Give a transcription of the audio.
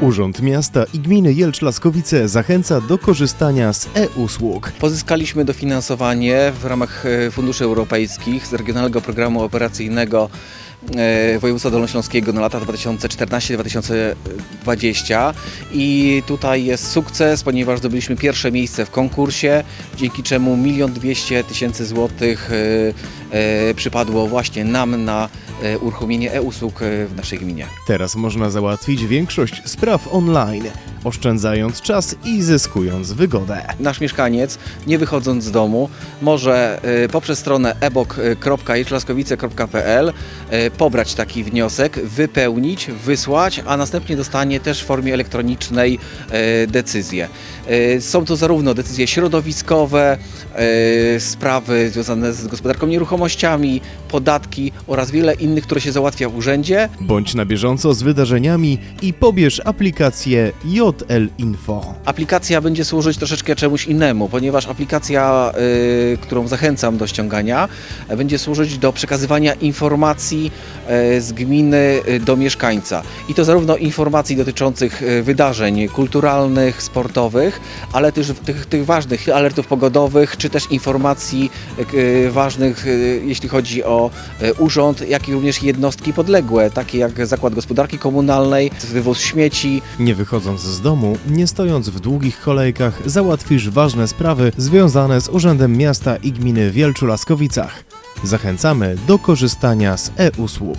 Urząd Miasta i Gminy Jelcz-Laskowice zachęca do korzystania z e-usług. Pozyskaliśmy dofinansowanie w ramach e, funduszy europejskich z Regionalnego Programu Operacyjnego Województwa Dolnośląskiego na lata 2014-2020 i tutaj jest sukces, ponieważ zdobyliśmy pierwsze miejsce w konkursie, dzięki czemu 1 200 tysięcy złotych e, e, przypadło właśnie nam na e, uruchomienie e-usług e, w naszej gminie. Teraz można załatwić większość spraw online, oszczędzając czas i zyskując wygodę. nasz mieszkaniec, nie wychodząc z domu, może y, poprzez stronę ebok.jeczlaskowice.pl y, pobrać taki wniosek, wypełnić, wysłać, a następnie dostanie też w formie elektronicznej y, decyzję. Y, Są to zarówno decyzje środowiskowe, y, sprawy związane z gospodarką nieruchomościami, podatki oraz wiele innych, które się załatwia w urzędzie. Bądź na bieżąco z wydarzeniami i pobierz aplikację JL Info. Aplikacja będzie służyć troszeczkę czemuś innemu, ponieważ aplikacja, y, którą zachęcam do ściągania, będzie służyć do przekazywania informacji y, z gminy y, do mieszkańca. I to zarówno informacji dotyczących y, wydarzeń kulturalnych, sportowych, ale też tych, tych ważnych alertów pogodowych, czy też informacji y, ważnych, y, jeśli chodzi o y, urząd, jak i również jednostki podległe, takie jak Zakład Gospodarki Komunalnej, wywóz śmieci, Nie wychodząc z domu, nie stojąc w długich kolejkach, załatwisz ważne sprawy związane z Urzędem Miasta i Gminy w Jelczu-Laskowicach. Zachęcamy do korzystania z e-usług.